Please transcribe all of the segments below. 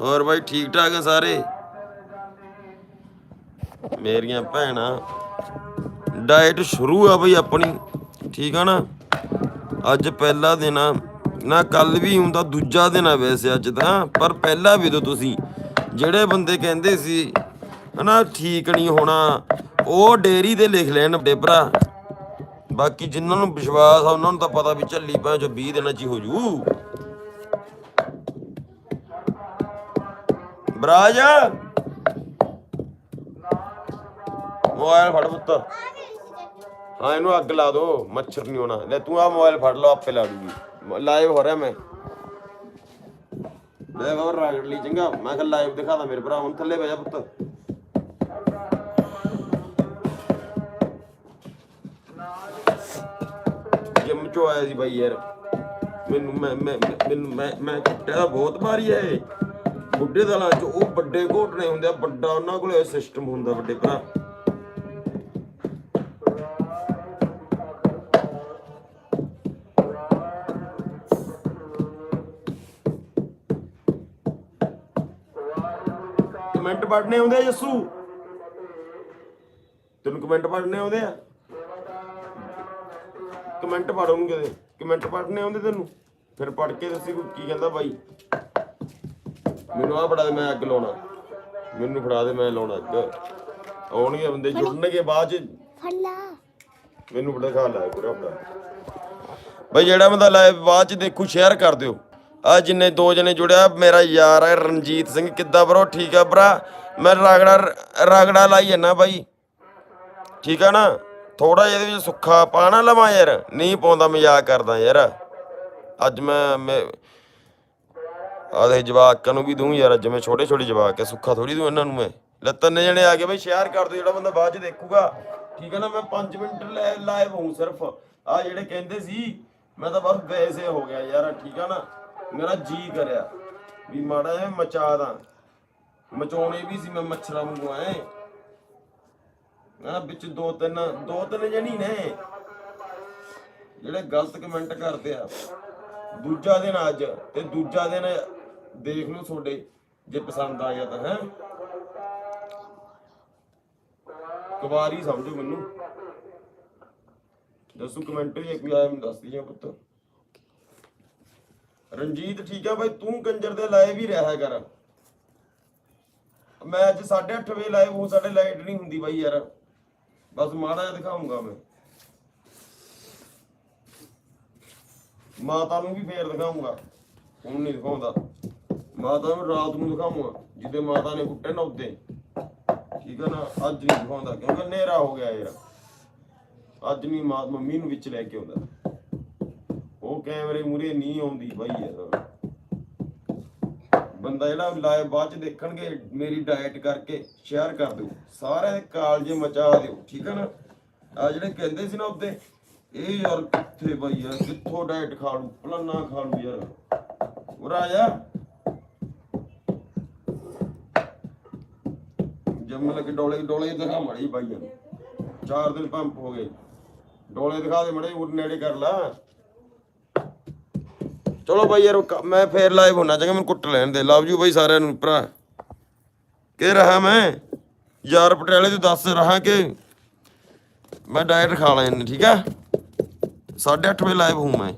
ਹੋਰ ਬਾਈ, ਠੀਕ ਠਾਕ ਆ ਸਾਰੇ? ਮੇਰੀਆਂ ਭੈਣਾਂ ਡਾਈਟ ਸ਼ੁਰੂ ਆ ਬਈ ਆਪਣੀ, ਠੀਕ ਆ ਨਾ? ਅੱਜ ਪਹਿਲਾ ਦਿਨ ਆ। ਨਾ, ਕੱਲ ਵੀ ਹੁੰਦਾ, ਦੂਜਾ ਦਿਨ ਆ ਵੈਸੇ ਅੱਜ ਤਾਂ, ਪਰ ਪਹਿਲਾ ਵੀ ਦੋ ਤੁਸੀਂ। ਜਿਹੜੇ ਬੰਦੇ ਕਹਿੰਦੇ ਸੀ, ਹਨਾ, ਠੀਕ ਨਹੀਂ ਹੋਣਾ, ਉਹ ਡੇਰੀ ਦੇ ਲਿਖ ਲੈਣ ਡੇਬਰਾ ਬਾਕੀ ਜਿਨ੍ਹਾਂ ਨੂੰ ਵਿਸ਼ਵਾਸ ਆ, ਉਹਨਾਂ ਨੂੰ ਤਾਂ ਪਤਾ ਵੀ ਝੱਲੀ ਪਾ ਜੋ 20 ਦਿਨਾਂ ਚ ਹੀ ਹੋ ਜੂ। ਬਰਾਜ। ਮੋਬਾਈਲ ਫੜ ਪੁੱਤ। ਹਾਂ, ਇਹਨੂੰ ਅੱਗ ਲਾ ਦੋ, ਮੱਛਰ ਨਹੀਂ ਹੋਣਾ। ਲੈ, ਤੂੰ ਆ ਮੋਬਾਈਲ ਫੜ ਲਓ ਆਪੇ ਲਾ ਦੂਗੀ। ਲਾਈਵ ਹੋ ਰਿਹਾ ਮੈਂ। ਲੈ, ਹੋਰ ਰਾਗੜ ਲਈ ਚੰਗਾ। ਮੈਂ ਕਿਹਾ ਲਾਈਵ ਦਿਖਾਦਾ ਮੇਰੇ ਭਰਾ, ਹੁਣ ਥੱਲੇ ਬਹਿ ਜਾ ਪੁੱਤ। ਜਿਮ ਚੋਂ ਆਇਆ ਸੀ ਬਾਈ ਯਾਰ। ਮੈਨੂੰ, ਮੈਂ ਮੈਂ ਮੈਂ- ਮੈਨੂੰ, ਮੈਂ ਮੈਂ ਕੁੱਟਿਆ ਬਹੁਤ ਮਾਰੀ ਐ ਬੁੱਢੇ ਦਲਾਂ ਚ ਉਹ ਵੱਡੇ ਘੋਟਣੇ ਹੁੰਦੇ ਆ, ਵੱਡਾ ਉਹਨਾਂ ਕੋਲੇ ਸਿਸਟਮ ਹੁੰਦਾ ਵੱਡੇ ਭਰਾ। ਕਮੈਂਟ ਪੜਨੇ ਆਉਂਦੇ ਆ ਜੱਸੂ? ਤੈਨੂੰ ਕਮੈਂਟ ਪੜਨੇ ਆਉਂਦੇ ਆ? ਕਮੈਂਟ ਪੜੋਂਗੇ ਕਮੈਂਟ ਪੜਨੇ ਆਉਂਦੇ ਤੈਨੂੰ? ਫਿਰ ਪੜ ਕੇ ਦੱਸੀ ਕੀ ਕਹਿੰਦਾ ਬਾਈ। ਮੈਨੂੰ ਆ ਫੜਾ ਦੇ ਮੈਂ ਅੱਗ ਲਾਉਣਾ। ਮੈਨੂੰ ਫੜਾ ਦੇ ਮੈਂ ਲਾਉਣਾ ਅੱਗ। ਆਉਣਗੇ ਬੰਦੇ ਜੁੜਨਗੇ ਬਾਅਦ ਚ। ਫੜ ਲਾ। ਮੈਨੂੰ ਬੜਾ ਖਾ ਲਾਇਆ ਪੂਰਾ ਫੜਾ। ਬਈ ਜਿਹੜਾ ਬੰਦਾ ਲਾਈਵ ਬਾਅਦ ਚ ਦੇਖੂ ਸ਼ੇਅਰ ਕਰ ਦਿਓ। ਆ ਜਿੰਨੇ ਦੋ ਜਣੇ ਜੁੜਿਆ ਮੇਰਾ ਯਾਰ ਹੈ ਰਣਜੀਤ ਸਿੰਘ ਕਿੱਦਾਂ ਬਰੋ ਠੀਕ ਆ ਭਰਾ? ਮੈਂ ਰਗੜਾ ਰਗੜਾ ਲਾਈ ਜੰਨਾ ਬਾਈ। ਠੀਕ ਆ ਨਾ? ਥੋੜਾ ਜਿਹਾ ਇਹਦੇ ਵਿੱਚ ਸੁੱਖਾ ਪਾਣਾ ਲਵਾਂ ਯਾਰ। ਨਹੀਂ ਪਾਉਂਦਾ ਮਜ਼ਾਕ ਕਰਦਾ ਯਾਰ। ਅੱਜ ਮੈਂ ਆਦੇ ਜਵਾਕਾਂ ਨੂੰ ਵੀ ਦੂੰ ਯਾਰ, ਜਿਵੇਂ ਛੋਟੇ ਛੋਟੇ ਜਵਾਕ ਐ, ਸੁੱਖਾ ਥੋੜੀ ਦੂੰ ਇਹਨਾਂ ਨੂੰ ਮੈਂ। ਲੈ ਤਿੰਨ ਜਣੇ ਆ ਗਏ ਬਈ ਸ਼ੇਅਰ ਕਰ ਦਿਓ, ਜਿਹੜਾ ਬੰਦਾ ਬਾਅਦ ਚ ਦੇਖੂਗਾ। ਠੀਕ ਹੈ ਨਾ, ਮੈਂ 5 ਮਿੰਟ ਲਾਈਵ ਹੋਊ ਸਿਰਫ। ਆ ਜਿਹੜੇ ਕਹਿੰਦੇ ਸੀ, ਮੈਂ ਤਾਂ ਬਸ ਵੈਸੇ ਹੋ ਗਿਆ ਯਾਰ, ਠੀਕ ਆ ਨਾ। ਮੇਰਾ ਜੀ ਕਰਿਆ ਵੀ ਮਾੜਾ ਜਿਹਾ ਮਚਾ ਦਾਂ। ਮਚਾਉਣੇ ਵੀ ਸੀ ਮੈਂ ਮੱਛਰਾਂ ਵਾਂਗੂ ਐ। ਨਾ ਵਿੱਚ ਦੋ ਤਿੰਨ ਦੋ ਤਿੰਨ ਜਣੀ ਨੇ। ਜਿਹੜੇ ਗਲਤ ਕਮੈਂਟ ਕਰਦੇ ਆ। ਦੂਜਾ ਦਿਨ ਅੱਜ ਤੇ ਦੂਜਾ ਦਿਨ ਦੇਖ ਲਓ ਤੁਹਾਡੇ, ਜੇ ਪਸੰਦ ਆ ਗਿਆ ਤਾਂ, ਹੈ? ਕੁਵਾਰੀ ਸਮਝੋ ਮੈਨੂੰ। ਦੱਸੋ ਕਮੈਂਟ ਜੇ ਕੋਈ ਆਇਆ ਮੈਨੂੰ ਦੱਸ ਦਿਓ ਪੁੱਤ। ਰਣਜੀਤ, ਠੀਕ ਆ ਬਾਈ, ਤੂੰ ਕੰਜਰ ਦੇ ਲਾਏ ਵੀ ਰਿਹਾ ਕਰ। ਮੈਂ ਅੱਜ 8:30 ਵਜੇ ਲਾਈਵ ਹੋ ਸਾਡੇ ਲਾਈਟ ਨਹੀਂ ਹੁੰਦੀ ਬਾਈ ਯਾਰ। ਬਸ ਮਾੜਾ ਜਿਹਾ ਦਿਖਾਉਂਗਾ ਮੈਂ। ਮਾਤਾ ਨੂੰ ਵੀ ਫੇਰ ਦਿਖਾਉਂਗਾ। ਹੁਣ ਨਹੀਂ ਦਿਖਾਉਂਦਾ। ਮਾਤਾ ਨੂੰ ਰਾਤ ਨੂੰ ਦਿਖਾਉਂਗਾ ਜਿੱਦੇ ਮਾਤਾ ਨੇ ਕੁੱਟੇ ਨਾ ਉੱਤੇ। ਠੀਕ ਹੈ ਨਾ? ਅੱਜ ਨਹੀਂ ਦਿਖਾਉਂਦਾ, ਕਿਉਂਕਿ ਹਨੇਰਾ ਹੋ ਗਿਆ ਯਾਰ। ਅੱਜ ਨਹੀਂ ਮਾਂ, ਮੰਮੀ ਨੂੰ ਵਿੱਚ ਲੈ ਕੇ ਆਉਂਦਾ। ਉਹ ਕੈਮਰੇ ਮੂਰੇ ਨਹੀਂ ਆਉਂਦੀ ਬਾਈ ਯਾਰ। ਬੰਦਾ ਜਿਹੜਾ ਲਾਈਵ ਬਾਅਦ ਚ ਦੇਖਣਗੇ, ਮੇਰੀ ਡਾਈਟ ਕਰਕੇ ਸ਼ੇਅਰ ਕਰ ਦਿਓ। ਸਾਰਿਆਂ ਦੇ ਕਾਲਜੇ ਮਚਾ ਦਿਓ, ਠੀਕ ਹੈ ਨਾ? ਆ ਜਿਹੜੇ ਕਹਿੰਦੇ ਸੀ ਨਾ ਉੱਤੇ, ਇਹ ਯਾਰ ਕਿੱਥੇ ਬਾਈ ਯਾਰ? ਕਿੱਥੋਂ ਡਾਈਟ ਖਾ ਲੂ ਪਲਾਨਾ ਖਾ ਲੂ ਯਾਰ। ਉਰਾ ਆ ਜੰਮ ਲੱਗੇ ਡੋਲੇ ਡੋਲੇ ਦਿਖਾ ਮੜੀ ਬਾਈ ਨੂੰ ਚਾਰ ਦਿਨ ਪੰਪ ਹੋ ਗਏ। ਡੋਲੇ ਦਿਖਾ ਦੇ ਮੜੇ ਉਰ ਨੇੜੇ ਕਰ ਚਲੋ ਬਾਈ ਯਾਰ ਮੈਂ ਫੇਰ ਲਾਈਵ ਹੋਣਾ ਚਾਹਾਂਗਾ ਮੈਨੂੰ ਕੁੱਟ ਲੈਣ ਦੇ। ਲਵ ਯੂ ਬਾਈ ਸਾਰਿਆਂ ਨੂੰ, ਭਰਾ। ਕਿ ਰਹਾ ਮੈਂ? ਯਾਰ ਪਟਿਆਲੇ ਤੋਂ ਦੱਸ ਰਹਾ ਕਿ ਮੈਂ ਡਾਇਟ ਖਾ ਲੈਣੇ ਠੀਕ ਆ? 8:30 ਵਜੇ ਲਾਈਵ ਹੂੰ ਮੈਂ।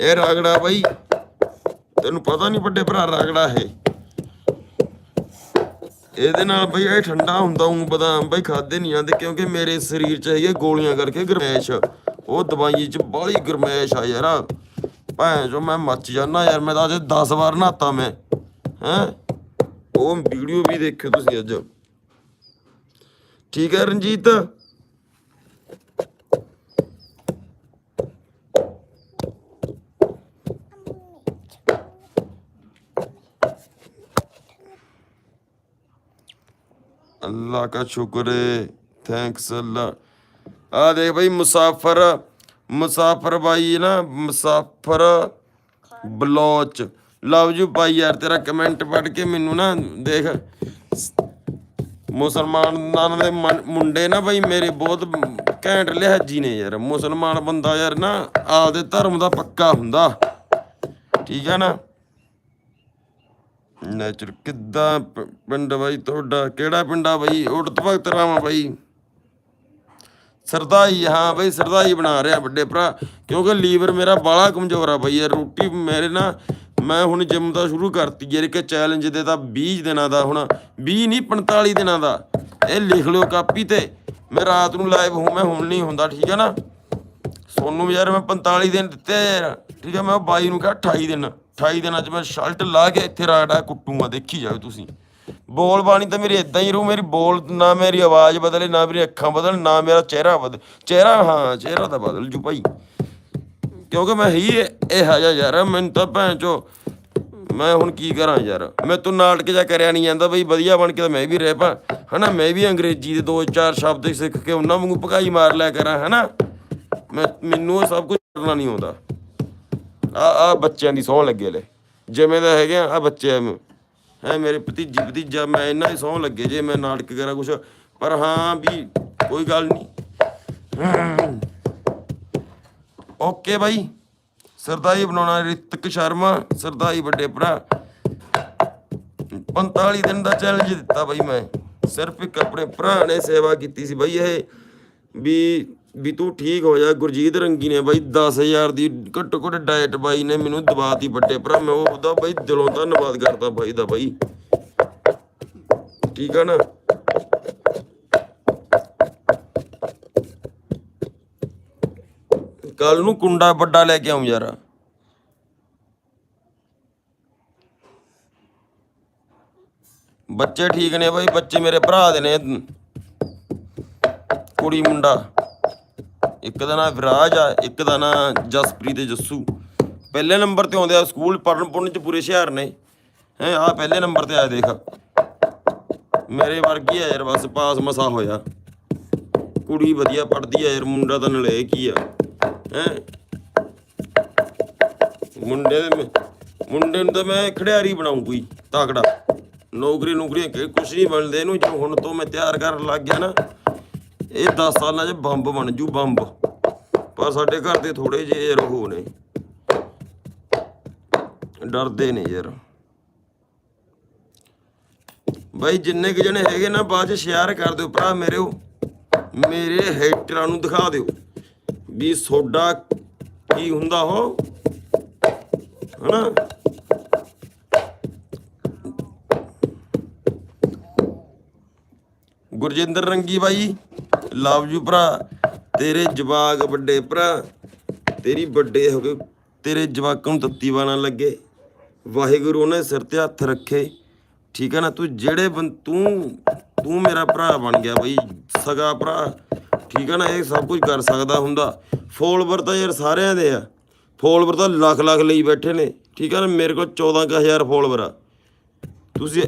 ਇਹ ਰਾਗੜਾ ਬਾਈ। ਤੈਨੂੰ ਪਤਾ ਨਹੀਂ ਵੱਡੇ ਭਰਾ ਰਗੜਾ ਇਹ। ਇਹਦੇ ਨਾਲ ਬਈ ਇਹ ਠੰਡਾ ਹੁੰਦਾ ਹੂੰ ਬਦਾਮ ਬਈ ਖਾਦੇ ਨਹੀਂ ਜਾਂਦੇ ਕਿਉਂਕਿ ਮੇਰੇ ਸਰੀਰ 'ਚ ਹੈਗੇ ਗੋਲੀਆਂ ਕਰਕੇ ਗਰਮੈਸ਼। ਉਹ ਦਵਾਈ 'ਚ ਬਾਹਲੀ ਗਰਮੈਸ਼ ਆ ਯਾਰ। ਭੈਣ ਜੋ ਮੈਂ ਮੱਚ ਜਾਣਾ ਯਾਰ, ਮੈਂ ਤਾਂ ਅੱਜ 10 ਵਾਰ ਨਹਾਤਾ ਮੈਂ। ਹੈਂ? ਉਹ ਵੀਡੀਓ ਵੀ ਦੇਖਿਓ ਤੁਸੀਂ ਅੱਜ। ਠੀਕ ਹੈ ਰਣਜੀਤ? अल्लाह का शुक्र है थैंक्स अल्लाह आ देख भाई मुसाफिर मुसाफिर भाई ना मुसाफिर ਬਲੋਚ ਲਵ ਯੂ ਭਾਈ ਯਾਰ ਤੇਰਾ ਕਮੈਂਟ ਪੜ੍ਹ ਕੇ ਮੈਨੂੰ ਨਾ ਦੇਖ ਮੁਸਲਮਾਨਾਂ ਦੇ ਮਨ- ਮੁੰਡੇ ਨਾ ਬਈ ਮੇਰੇ ਬਹੁਤ ਘੈਂਟ ਲਿਹਾਜੀ ਨੇ ਯਾਰ ਮੁਸਲਮਾਨ ਬੰਦਾ ਯਾਰ ਨਾ ਆਪਦੇ ਧਰਮ ਦਾ ਪੱਕਾ ਹੁੰਦਾ ਠੀਕ ਆ ਨਾ ਨੇਚਰ ਕਿੱਦਾਂ ਪ- ਪਿੰਡ ਬਾਈ ਤੁਹਾਡਾ? ਕਿਹੜਾ ਪਿੰਡਾ ਬਾਈ? ਉੜਤ ਭਗਤ ਰਾਮਾ ਬਾਈ। ਸਰਦਾਈ, ਹਾਂ ਬਈ, ਸਰਦਾਈ ਬਣਾ ਰਿਹਾ ਵੱਡੇ ਭਰਾ। ਕਿਉਂਕਿ ਲੀਵਰ ਮੇਰਾ ਬਾਲਾ ਕਮਜ਼ੋਰ ਆ ਬਈ ਯਾਰ। ਰੋਟੀ ਮੇਰੇ ਨਾ, ਮੈਂ ਹੁਣ ਜਿਮ ਦਾ ਸ਼ੁਰੂ ਕਰਤੀ ਯਾਰ। ਇੱਕ ਚੈਲੰਜ ਦੇ ਤਾਂ 20 ਦਿਨਾਂ ਦਾ ਹੁਣ। 20 ਨਹੀਂ 45 ਦਿਨਾਂ ਦਾ। ਇਹ ਲਿਖ ਲਿਓ ਕਾਪੀ ਤੇ। ਮੈਂ ਰਾਤ ਨੂੰ ਲਾਈਵ ਹੂੰ ਮੈਂ ਹੁਣ ਨਹੀਂ ਹੁੰਦਾ, ਠੀਕ ਹੈ ਨਾ? ਸੋਨੂੰ ਯਾਰ ਮੈਂ 45 ਦਿਨ ਦਿੱਤੇ ਯਾਰ। ਠੀਕ ਹੈ ਮੈਂ ਉਹ ਬਾਈ ਨੂੰ ਕਿਹਾ 28 ਦਿਨ। 28 ਦਿਨਾਂ 'ਚ ਮੈਂ ਸ਼ਰਟ ਲਾ ਕੇ ਇੱਥੇ ਰਾੜਾ ਕੁੱਟੂਗਾ ਦੇਖੀ ਜਾਓ ਤੁਸੀਂ। ਬੋਲ ਬਾਣੀ ਤਾਂ ਮੇਰੀ ਇਦਾਂ ਹੀ ਰਹੂ, ਮੇਰੀ ਬੋਲ ਨਾ ਮੇਰੀ ਆਵਾਜ਼ ਬਦਲੇ, ਨਾ ਮੇਰੀ ਅੱਖਾਂ ਬਦਲ, ਨਾ ਮੇਰਾ ਚਿਹਰਾ ਬਦਲ, ਚਿਹਰਾ, ਹਾਂ, ਚਿਹਰਾ ਤਾਂ ਬਦਲ ਜੂ ਭਾਈ। ਕਿਉਂਕਿ ਮੈਂ ਹੀ ਇਹ ਹਜਾ ਯਾਰ, ਮੈਨੂੰ ਤਾਂ ਭੈਣ ਚੋ, ਮੈਂ ਹੁਣ ਕੀ ਕਰਾਂ ਯਾਰ? ਮੈਂ ਤੂੰ ਨਾਟਕ ਜਾ ਕਰਿਆ ਨਹੀਂ ਜਾਂਦਾ ਬਈ, ਵਧੀਆ ਬਣ ਕੇ ਤਾਂ ਮੈਂ ਵੀ ਰਹਿ ਪਾ। ਹਨਾ, ਮੈਂ ਵੀ ਅੰਗਰੇਜ਼ੀ ਦੇ ਦੋ ਚਾਰ ਸ਼ਬਦ ਸਿੱਖ ਕੇ ਉਹਨਾਂ ਵਾਂਗੂ ਭਗਾਈ ਮਾਰ ਲਿਆ ਕਰਾਂ, ਹਨਾ? ਮੈਂ, ਮੈਨੂੰ ਇਹ ਸਭ ਕੁਝ ਕਰਨਾ ਨਹੀਂ ਆਉਂਦਾ। ਆ ਆ ਬੱਚਿਆਂ ਦੀ ਸੌਂ ਲੱਗੇ ਲੈ ਜਿਵੇਂ ਦਾ ਹੈਗੇ ਆ ਬੱਚੇ ਐ ਹੈ, ਮੇਰੇ ਭਤੀਜੀ ਭਤੀਜਾ, ਮੈਂ ਇਹਨਾਂ ਹੀ ਸੌਂ ਲੱਗੇ ਜੇ, ਮੈਂ ਨਾਟਕ ਕਰਾਂ ਕੁਛ। ਪਰ ਹਾਂ ਵੀ ਕੋਈ ਗੱਲ ਨਹੀਂ ਓਕੇ ਬਾਈ। ਸਰਦਾਈ ਬਣਾਉਣਾ ਰਿਤਕ ਸ਼ਰਮਾ, ਸਰਦਾਈ ਵੱਡੇ ਭਰਾ। 45 ਦਿਨ ਦਾ ਚੈਲੰਜ ਦਿੱਤਾ ਬਾਈ ਮੈਂ। ਸਿਰਫ ਇੱਕ ਆਪਣੇ ਭਰਾ ਨੇ ਸੇਵਾ ਕੀਤੀ ਸੀ ਬਾਈ ਇਹ, ਵੀ ਵੀ ਤੂੰ ਠੀਕ ਹੋ ਜਾ, ਗੁਰਜੀਤ ਰੰਗੀ ਨੇ ਬਾਈ 10000 ਦੀ ਘੱਟੋ ਘੱਟ ਡਾਇਟ ਬਾਈ ਨੇ ਮੈਨੂੰ ਦਵਾਤੀ ਵੱਡੇ ਭਰਾ, ਮੈਂ ਉਹਦਾ ਬਾਈ ਦਿਲੋਂ ਧੰਨਵਾਦ ਕਰਦਾ ਬਾਈ ਦਾ ਬਾਈ। ਠੀਕ ਆ ਨਾ? ਕੱਲ ਨੂੰ ਕੁੰਡਾ ਵੱਡਾ ਲੈ ਕੇ ਆਉਂ ਯਾਰ। ਬੱਚੇ ਠੀਕ ਨੇ ਬਾਈ, ਬੱਚੇ ਮੇਰੇ ਭਰਾ ਦੇ ਨੇ। ਕੁੜੀ ਮੁੰਡਾ। ਇੱਕ ਦਾ ਨਾਂ ਵਿਰਾਜ ਆ, ਇੱਕ ਦਾ ਨਾਂ ਜਸਪ੍ਰੀਤ ਤੇ ਜੱਸੂ। ਪਹਿਲੇ ਨੰਬਰ ਤੇ ਆਉਂਦੇ ਆ ਸਕੂਲ ਪੜਨ ਪੁੜਨ ਚ ਪੂਰੇ ਹੁਸ਼ਿਆਰ ਨੇ। ਹੈ ਆ ਪਹਿਲੇ ਨੰਬਰ ਤੇ ਆ ਦੇਖ। ਮੇਰੇ ਵਰਗੀ ਆ ਯਾਰ, ਬਸ ਪਾਸ ਮਸਾ ਹੋਇਆ। ਕੁੜੀ ਵਧੀਆ ਪੜਦੀ ਆ ਯਾਰ, ਮੁੰਡਾ ਤਾਂ ਨਲੇ ਕੀ ਆ। ਹੈ? ਮੁੰਡੇ ਦੇ ਮੁੰਡੇ ਨੂੰ ਤਾਂ ਮੈਂ ਖਿਡਾਰੀ ਬਣਾਉਂ ਕੋਈ, ਤਾਕੜਾ। ਨੌਕਰੀ ਨੌਕਰੀਆਂ ਕੁਛ ਨਹੀਂ ਬਣਦੇ ਇਹਨੂੰ ਜੋ ਹੁਣ ਤੋਂ ਮੈਂ ਤਿਆਰ ਕਰਨ ਲੱਗ ਗਿਆ ਨਾ ਇਹ 10 ਸਾਲਾਂ 'ਚ ਬੰਬ ਬਣ ਜੂ, ਬੰਬ। ਪਰ ਸਾਡੇ ਘਰ ਦੇ ਥੋੜੇ ਜਿਹੇ ਯਾਰ ਉਹ ਨੇ। ਡਰਦੇ ਨੇ ਯਾਰ। ਬਾਈ, ਜਿੰਨੇ ਕੁ ਜਣੇ ਹੈਗੇ ਨਾ, ਬਾਅਦ ਚ ਸ਼ੇਅਰ ਕਰ ਦਿਓ ਭਰਾ ਮੇਰਿਓ। ਮੇਰੇ ਹੇਟਰਾਂ ਨੂੰ ਦਿਖਾ ਦਿਓ ਵੀ ਸੋਡਾ ਕੀ ਹੁੰਦਾ ਉਹ। ਹਨਾ? ਗੁਰਜਿੰਦਰ ਰੰਗੀ ਬਾਈ। ਲਵ ਯੂ ਭਰਾ। ਤੇਰੇ ਜਵਾਕ ਵੱਡੇ ਭਰਾ। ਤੇਰੀ ਵੱਡੇ ਹੋ ਗਏ ਤੇਰੇ ਜਵਾਕਾਂ ਨੂੰ ਤੱਤੀ ਬਾਣਾ ਲੱਗੇ। ਵਾਹਿਗੁਰੂ ਨੇ ਸਿਰ ਤੇ ਹੱਥ ਰੱਖੇ। ਠੀਕ ਹੈ ਨਾ? ਤੂੰ ਜਿਹੜੇ ਬੰ- ਤੂੰ ਤੂੰ ਮੇਰਾ ਭਰਾ ਬਣ ਗਿਆ ਬਈ। ਸਗਾ ਭਰਾ। ਠੀਕ ਹੈ ਨਾ? ਇਹ ਸਭ ਕੁਝ ਕਰ ਸਕਦਾ ਹੁੰਦਾ। ਫੋਲੋਵਰ ਤਾਂ ਯਾਰ ਸਾਰਿਆਂ ਦੇ ਆ। ਫੋਲੋਵਰ ਤਾਂ ਲੱਖ ਲੱਖ ਲਈ ਬੈਠੇ ਨੇ। ਠੀਕ ਹੈ ਨਾ? ਮੇਰੇ ਕੋਲ 14000 ਫੋਲੋਵਰ ਆ। ਤੁਸੀਂ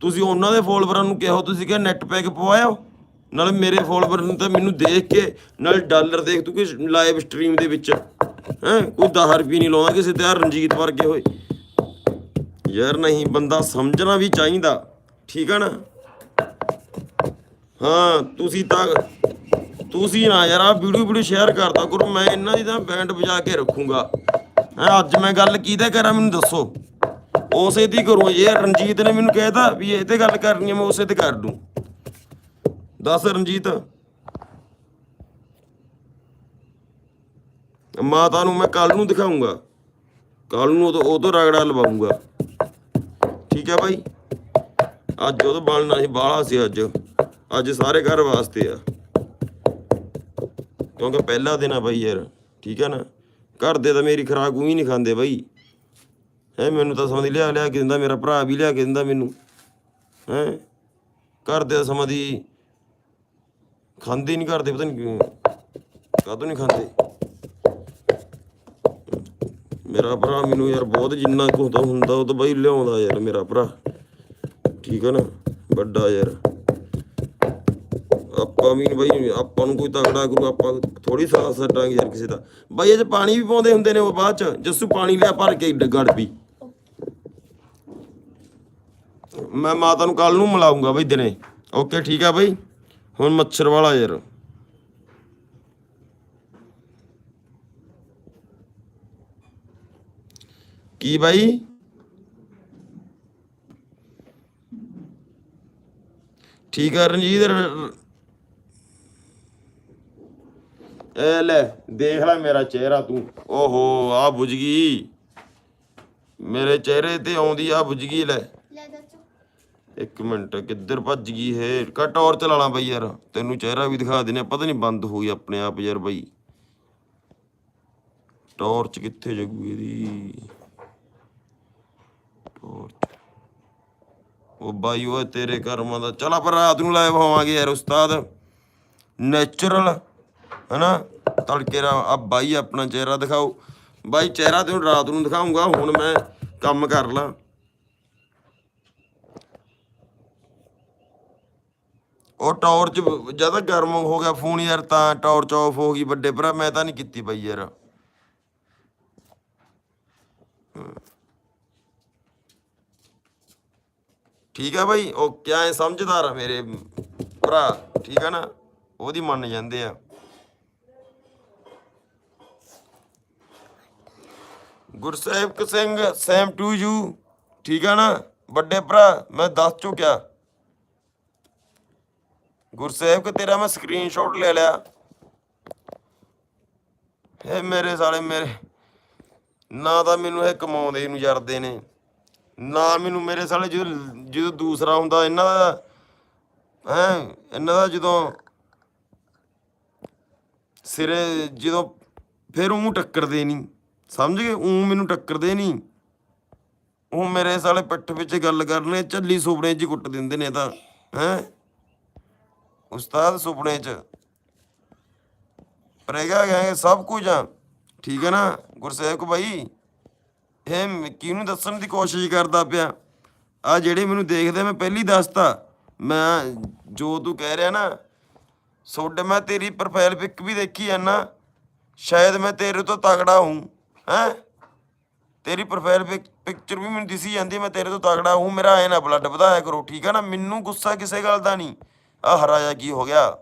ਤੁਸੀਂ ਉਹਨਾਂ ਦੇ ਫੋਲੋਵਰਾਂ ਨੂੰ ਕਿਹਾ? ਤੁਸੀਂ ਕਿ ਨੈਟ ਪੈਕ ਪਵਾਇਓ ਨਾਲ ਮੇਰੇ ਫੋਲੋਵਰ ਨੂੰ ਤਾਂ ਮੈਨੂੰ ਦੇਖ ਕੇ, ਨਾਲ ਡਾਲਰ ਦੇਖ ਤੂੰ ਕਿ ਲਾਈਵ ਸਟ੍ਰੀਮ ਦੇ ਵਿੱਚ, ਹੈ, ਕੋਈ 10 ਰੁਪਏ ਨਹੀਂ ਲਾਉਂਦਾ ਕਿਸੇ ਤੇ ਰਣਜੀਤ ਵਰਗੇ ਹੋਏ। ਯਾਰ ਨਹੀਂ, ਬੰਦਾ ਸਮਝਣਾ ਵੀ ਚਾਹੀਦਾ, ਠੀਕ ਆ ਨਾ? ਹਾਂ, ਤੁਸੀਂ ਤਾਂ, ਤੁਸੀਂ ਨਾ ਯਾਰ ਆ ਵੀਡੀਓ ਵੀਡੀਓ ਸ਼ੇਅਰ ਕਰਦਾ ਕਰੋ, ਮੈਂ ਇਹਨਾਂ ਦੀ ਤਾਂ ਬੈਂਡ ਵਜਾ ਕੇ ਰੱਖੂੰਗਾ। ਹੈਂ, ਅੱਜ ਮੈਂ ਗੱਲ ਕਿਹਦੇ ਕਰਾਂ ਮੈਨੂੰ ਦੱਸੋ? ਉਸੇ ਦੀ ਕਰੂੰ, ਇਹ ਰਣਜੀਤ ਨੇ ਮੈਨੂੰ ਕਹਿਤਾ ਵੀ ਇਹ ਤੇ ਗੱਲ ਕਰਨੀ ਹੈ ਮੈਂ ਉਸੇ ਤੇ ਕਰ ਦੂੰ। ਦੱਸ ਰਣਜੀਤ। ਮਾਤਾ ਨੂੰ ਮੈਂ ਕੱਲ ਨੂੰ ਦਿਖਾਉਂਗਾ ਕੱਲ ਨੂੰ ਉਹ ਤੋਂ ਉਹ ਤੋਂ ਰਗੜਾ ਲਵਾਉਂਗਾ ਠੀਕ ਹੈ ਭਾਈ ਅੱਜ ਉਹ ਬਣਨਾ ਸੀ ਬਾਲਾ ਸੀ ਅੱਜ। ਅੱਜ ਸਾਰੇ ਘਰ ਵਾਸਤੇ ਆ। ਕਿਉਂਕਿ ਪਹਿਲਾ ਦਿਨ ਆ ਬਾਈ ਯਾਰ, ਠੀਕ ਹੈ ਨਾ? ਘਰ ਦੇ ਤਾਂ ਮੇਰੀ ਖਰਾਕ ਉਹੀ ਨਹੀਂ ਖਾਂਦੇ ਬਾਈ। ਹੈ, ਮੈਨੂੰ ਤਾਂ ਸਮਝ ਲਿਆ ਲਿਆ ਕੇ ਦਿੰਦਾ, ਮੇਰਾ ਭਰਾ ਵੀ ਲਿਆ ਕੇ ਦਿੰਦਾ ਮੈਨੂੰ। ਹੈ? ਘਰ ਦੇ ਤਾਂ ਸਮਾਂ ਦੀ ਖਾਂਦੇ ਨਹੀਂ ਕਰਦੇ ਪਤਾ ਨਹੀਂ ਕਿਉਂ। ਕਾਹਤੋਂ ਨਹੀਂ ਖਾਂਦੇ? ਮੇਰਾ ਭਰਾ ਮੈਨੂੰ ਯਾਰ ਬਹੁਤ ਜਿੰਨਾ ਕੁ ਹੁੰਦਾ ਹੁੰਦਾ ਉਹ ਤਾਂ ਬਾਈ ਲਿਆਉਂਦਾ ਯਾਰ ਮੇਰਾ ਭਰਾ। ਠੀਕ ਹੈ ਨਾ? ਵੱਡਾ ਯਾਰ। ਆਪਾਂ ਵੀ ਬਾਈ ਆਪਾਂ ਨੂੰ ਕੋਈ ਤਗੜਾ ਕਰੂ, ਆਪਾਂ ਥੋੜੀ ਸਾਥ ਸੱਟਾਂਗੇ ਯਾਰ ਕਿਸੇ ਦਾ। ਬਾਈ ਇਹ ਚ ਪਾਣੀ ਵੀ ਪਾਉਂਦੇ ਹੁੰਦੇ ਨੇ ਉਹ ਬਾਅਦ ਚ, ਜੱਸੂ ਪਾਣੀ ਲਿਆ ਭਰ ਕੇ ਡ- ਗੜ ਪੀ ਮੈਂ ਮਾਤਾ ਨੂੰ ਕੱਲ ਨੂੰ ਮਿਲਾਉਂਗਾ ਬਈ ਦਿਨੇ। ਓਕੇ, ਠੀਕ ਆ ਬਈ। ਹੁਣ ਮੱਛਰ ਵਾਲਾ ਯਾਰ। ਕੀ ਬਾਈ? ਠੀਕ ਆ ਰਣਜੀਤ? ਰ- ਇਹ ਲੈ, ਦੇਖ ਲੈ ਮੇਰਾ ਚਿਹਰਾ ਤੂੰ। ਓਹੋ, ਆ ਬੁਝ ਗਈ। ਮੇਰੇ ਚਿਹਰੇ ਤੇ ਆਉਂਦੀ ਆ ਬੁਝ ਗਈ, ਲੈ। ਇੱਕ ਮਿੰਟ, ਕਿੱਧਰ ਭੱਜ ਗਈ ਹੈ ਕਾ ਟੌਰ ਚਲਾਣਾ ਬਈ ਯਾਰ। ਤੈਨੂੰ ਚਿਹਰਾ ਵੀ ਦਿਖਾ ਦੇਣੇ ਪਤਾ ਨਹੀਂ ਬੰਦ ਹੋ ਗਈ ਆਪਣੇ ਆਪ ਯਾਰ ਬਈ। ਟੌਰਚ ਕਿੱਥੇ ਜਗੂ ਇਹਦੀ? ਟੌਰਚ ਉਹ ਬਾਈ ਉਹ ਤੇਰੇ ਕਰਮਾਂ ਦਾ ਚਲ ਆਪਾਂ ਰਾਤ ਨੂੰ ਲਾਈਵ ਹੋਵਾਂਗੇ ਯਾਰ ਉਸਤਾਦ। ਨੇਚਰਲ ਹਨਾ? ਤੜਕੇ ਰਾ ਆ ਬਾਈ ਆਪਣਾ ਚਿਹਰਾ ਦਿਖਾਓ। ਬਾਈ, ਚਿਹਰਾ ਤੈਨੂੰ ਰਾਤ ਨੂੰ ਦਿਖਾਉਂਗਾ ਹੁਣ ਮੈਂ ਕੰਮ ਕਰ ਲਾਂ। ਉਹ ਟਾਰਚ ਜ਼ਿਆਦਾ ਗਰਮ ਹੋ ਗਿਆ ਫੋਨ ਯਾਰ ਤਾਂ ਟਾਰਚ ਆਫ ਹੋ ਗਈ ਵੱਡੇ ਭਰਾ, ਮੈਂ ਤਾਂ ਨਹੀਂ ਕੀਤੀ ਬਈ ਯਾਰ। ਠੀਕ ਹੈ ਬਈ, ਉਹ ਕਿਆ ਹੈ ਸਮਝਦਾਰ ਮੇਰੇ ਭਰਾ, ਠੀਕ ਹੈ ਨਾ? ਉਹਦੀ ਮੰਨ ਜਾਂਦੇ ਆ। Gursevak Singh same to you ਠੀਕ ਹੈ ਨਾ? ਵੱਡੇ ਭਰਾ, ਮੈਂ ਦੱਸ ਚੁੱਕਿਆ। ਗੁਰਸੇਵਕ, ਤੇਰਾ ਮੈਂ ਸਕਰੀਨਸ਼ਾਟ ਲੈ ਲਿਆ। ਇਹ ਮੇਰੇ ਸਾਲੇ, ਮੇਰੇ। ਨਾ ਤਾਂ ਮੈਨੂੰ ਇਹ ਕਮਾਉਂਦੇ ਨੂੰ, ਜਰਦੇ ਨੇ। ਨਾ ਮੈਨੂੰ ਮੇਰੇ ਸਾਲੇ ਜਦੋਂ ਜਦੋਂ ਦੂਸਰਾ ਹੁੰਦਾ, ਇਹਨਾਂ ਦਾ, ਹੈ, ਇਹਨਾਂ ਦਾ ਜਦੋਂ ਸਿਰੇ ਜਦੋਂ ਫਿਰ ਉਹ ਟੱਕਰਦੇ ਨਹੀਂ ਸਮਝ ਗਏ? ਉਹ ਮੈਨੂੰ ਟੱਕਰਦੇ ਨਹੀਂ ਉਹ ਮੇਰੇ ਸਾਲੇ ਪਿੱਠ ਵਿੱਚ ਗੱਲ ਕਰਨੇ, ਝੱਲੀ ਸੁਪਨੇ 'ਚ ਕੁੱਟ ਦਿੰਦੇ ਨੇ ਤਾਂ, ਹੈ। ਉਸਤਾਦ ਸੁਪਨੇ 'ਚ। ਪ੍ਰੇਗਾ ਗਏ ਸਭ ਕੁਝ। ਆ ਠੀਕ ਹੈ ਨਾ ਗੁਰਸੇਵਕ ਭਾਈ ਇਹ ਕਿਹਨੂੰ ਦੱਸਣ ਦੀ ਕੋਸ਼ਿਸ਼ ਕਰਦਾ ਪਿਆ? ਆ ਜਿਹੜੇ ਮੈਨੂੰ ਦੇਖਦੇ ਮੈਂ ਪਹਿਲੀ ਦੱਸਤਾ। ਮੈਂ ਜੋ ਤੂੰ ਕਹਿ ਰਿਹਾ ਨਾ, ਸੋਡੇ ਮੈਂ ਤੇਰੀ ਪ੍ਰੋਫਾਈਲ ਪਿਕ ਵੀ ਦੇਖੀ ਆ ਨਾ, ਸ਼ਾਇਦ ਮੈਂ ਤੇਰੇ ਤੋਂ ਤਗੜਾ ਹੂੰ, ਹੈ? ਤੇਰੀ ਪ੍ਰੋਫਾਈਲ ਪਿਕਚਰ ਵੀ ਮੈਨੂੰ ਦਿਸੀ ਜਾਂਦੀ ਮੈਂ ਤੇਰੇ ਤੋਂ ਤਗੜਾ ਹੂੰ, ਮੇਰਾ ਐ ਨਾ ਬਲੱਡ ਵਧਾਇਆ ਕਰੋ, ਠੀਕ ਹੈ ਨਾ? ਮੈਨੂੰ ਗੁੱਸਾ ਕਿਸੇ ਗੱਲ ਦਾ ਨਹੀਂ। ਆ ਹਰਾਇਆ ਕੀ ਹੋ ਗਿਆ?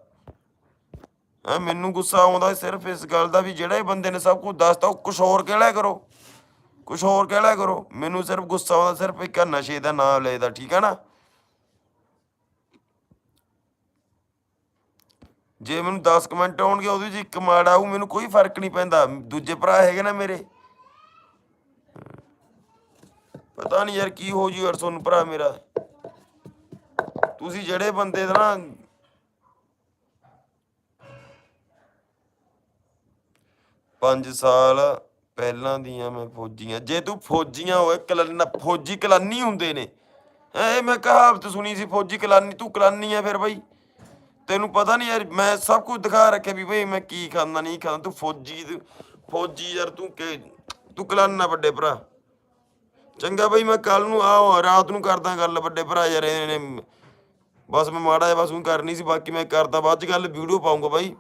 ਹੈਂ, ਮੈਨੂੰ ਗੁੱਸਾ ਆਉਂਦਾ ਸਿਰਫ ਇਸ ਗੱਲ ਦਾ ਵੀ ਜਿਹੜਾ ਇਹ ਬੰਦੇ ਨੇ ਸਭ ਕੁਝ ਦੱਸਤਾ, ਉਹ ਕੁਝ ਹੋਰ ਕਹਿ ਲਿਆ ਕਰੋ। ਕੁਝ ਹੋਰ ਕਹਿ ਲਿਆ ਕਰੋ। ਮੈਨੂੰ ਸਿਰਫ ਗੁੱਸਾ ਆਉਂਦਾ ਸਿਰਫ ਇੱਕ ਨਸ਼ੇ ਦਾ ਨਾਮ ਲੈਦਾ ਠੀਕ ਆ ਨਾ? ਜੇ ਮੈਨੂੰ 10 ਕਮੈਂਟ ਆਉਣਗੇ ਉਹਦੇ ਵਿੱਚ ਇੱਕ ਮਾੜਾ ਆਊ, ਮੈਨੂੰ ਕੋਈ ਫ਼ਰਕ ਨਹੀਂ ਪੈਂਦਾ। ਦੂਜੇ ਭਰਾ ਹੈਗੇ ਨਾ ਮੇਰੇ। ਪਤਾ ਨਹੀਂ ਯਾਰ ਕੀ ਹੋ ਜੂ ਯਾਰ ਤੁਹਾਨੂੰ ਭਰਾ ਮੇਰਾ। ਤੁਸੀਂ ਜਿਹੜੇ ਬੰਦੇ ਦਾ ਨਾ ਪੰਜ ਸਾਲ ਪਹਿਲਾਂ ਦੀਆਂ ਮੈਂ ਫੌਜੀਆਂ, ਜੇ ਤੂੰ ਫੌਜੀਆਂ ਹੋਏ, ਕਲਨ ਫੌਜੀ ਕਲਾਨੀ ਹੁੰਦੇ ਨੇ। ਐ ਮੈਂ ਕਹਾਵਤ ਸੁਣੀ ਸੀ, ਫੌਜੀ ਕਲਾਨੀ, ਤੂੰ ਕਲਾਨੀ ਆ ਫਿਰ ਬਈ। ਤੈਨੂੰ ਪਤਾ ਨਹੀਂ ਯਾਰ, ਮੈਂ ਸਭ ਕੁਝ ਦਿਖਾ ਰੱਖਿਆ ਵੀ ਬਈ ਮੈਂ ਕੀ ਖਾਂਦਾ, ਨਹੀਂ ਖਾਂਦਾ। ਤੂੰ ਫੌਜੀ ਫੌਜੀ ਯਾਰ ਤੂੰ ਕਿ, ਤੂੰ ਕਲਾਨਾ ਵੱਡੇ ਭਰਾ। ਚੰਗਾ ਬਈ ਮੈਂ ਕੱਲ ਨੂੰ ਆ ਰਾਤ ਨੂੰ ਕਰਦਾ ਗੱਲ ਵੱਡੇ ਭਰਾ ਯਾਰ, ਇਹਨੇ ਬਸ ਮੈਂ ਮਾੜਾ ਜਿਹਾ ਬਸ ਉਹ ਕਰਨੀ ਸੀ ਬਾਕੀ ਮੈਂ ਕਰਦਾ ਬਾਅਦ ਚ ਗੱਲ ਵੀਡੀਓ ਪਾਉਂਗਾ ਬਾਈ।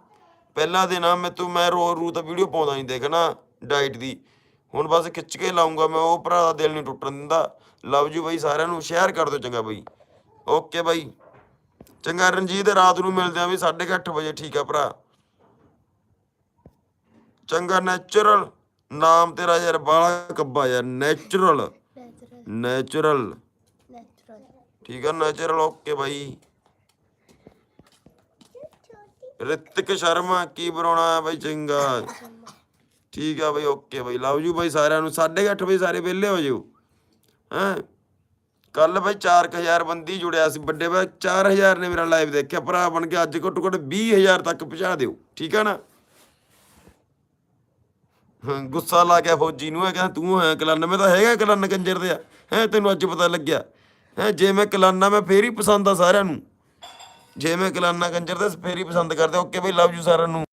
ਪਹਿਲਾ ਦਿਨ ਆ ਮੈਂ ਤੂੰ ਮੈਂ ਰੋ ਰੂ ਤਾਂ ਵੀਡੀਓ ਪਾਉਂਦਾ ਨਹੀਂ ਦੇਖਣਾ ਡਾਈਟ ਦੀ। ਹੁਣ ਬਸ ਖਿੱਚ ਕੇ ਲਾਉਂਗਾ ਮੈਂ ਉਹ ਭਰਾ ਦਾ ਦਿਲ ਨਹੀਂ ਟੁੱਟਣ ਦਿੰਦਾ। ਲਵ ਯੂ ਬਾਈ ਸਾਰਿਆਂ ਨੂੰ ਸ਼ੇਅਰ ਕਰ ਦਿਓ ਚੰਗਾ ਬਾਈ। ਓਕੇ ਬਾਈ। ਚੰਗਾ ਰਣਜੀਤ ਰਾਤ ਨੂੰ ਮਿਲਦੇ ਆ ਵੀ 8:30 ਵਜੇ ਠੀਕ ਆ ਭਰਾ। ਚੰਗਾ ਨੈਚੁਰਲ ਨਾਮ ਤੇਰਾ ਯਾਰ ਬਾਲਾ ਕੱਬਾ ਯਾਰ ਨੈਚੁਰਲ ਨੈਚੁਰਲ ਠੀਕ ਆ ਨੈਚੁਰਲ ਓਕੇ ਬਾਈ। ਰਿਤਿਕ ਸ਼ਰਮਾ ਕੀ ਬਣਾਉਣਾ ਹੈ ਬਾਈ ਚੰਗਾ। ਠੀਕ ਆ ਬਾਈ, ਓਕੇ ਬਾਈ। ਲਵ ਯੂ ਬਾਈ ਸਾਰਿਆਂ ਨੂੰ 8:30 ਵਜੇ ਸਾਰੇ ਵਿਹਲੇ ਹੋ ਜਿਓ। ਹੈਂ? ਕੱਲ ਬਾਈ 4000 ਬੰਦੀ ਜੁੜਿਆ ਸੀ, ਵੱਡੇ ਬਾਈ 4000 ਨੇ ਮੇਰਾ ਲਾਈਵ ਦੇਖਿਆ, ਭਰਾ ਬਣ ਕੇ ਅੱਜ ਘੱਟੋ ਘੱਟ 20000 ਤੱਕ ਪਹੁੰਚਾ ਦਿਓ, ਠੀਕ ਆ ਨਾ? ਹਾਂ, ਗੁੱਸਾ ਲਾ ਗਿਆ ਫੌਜੀ ਨੂੰ ਇਹ ਕਹਿੰਦਾ, ਤੂੰ ਹੈ ਕਲਨ ਮੈਂ ਤਾਂ ਹੈਗਾ ਕਲਨ ਕੰਜਰ ਦੇ ਆ। ਹੈ, ਤੈਨੂੰ ਅੱਜ ਪਤਾ ਲੱਗਿਆ। ਜੇ ਮੈਂ ਕਲਾਨਾ, ਮੈਂ ਫੇਰ ਹੀ ਪਸੰਦ ਆ ਸਾਰਿਆਂ ਨੂੰ। ਜੇ ਮੈਂ ਕਲਾਨਾ, ਕੰਜਰ ਦੇ ਫੇਰ ਹੀ ਪਸੰਦ ਕਰਦੇ ਓਕੇ ਬਈ ਲਵ ਯੂ ਸਾਰਿਆਂ ਨੂੰ।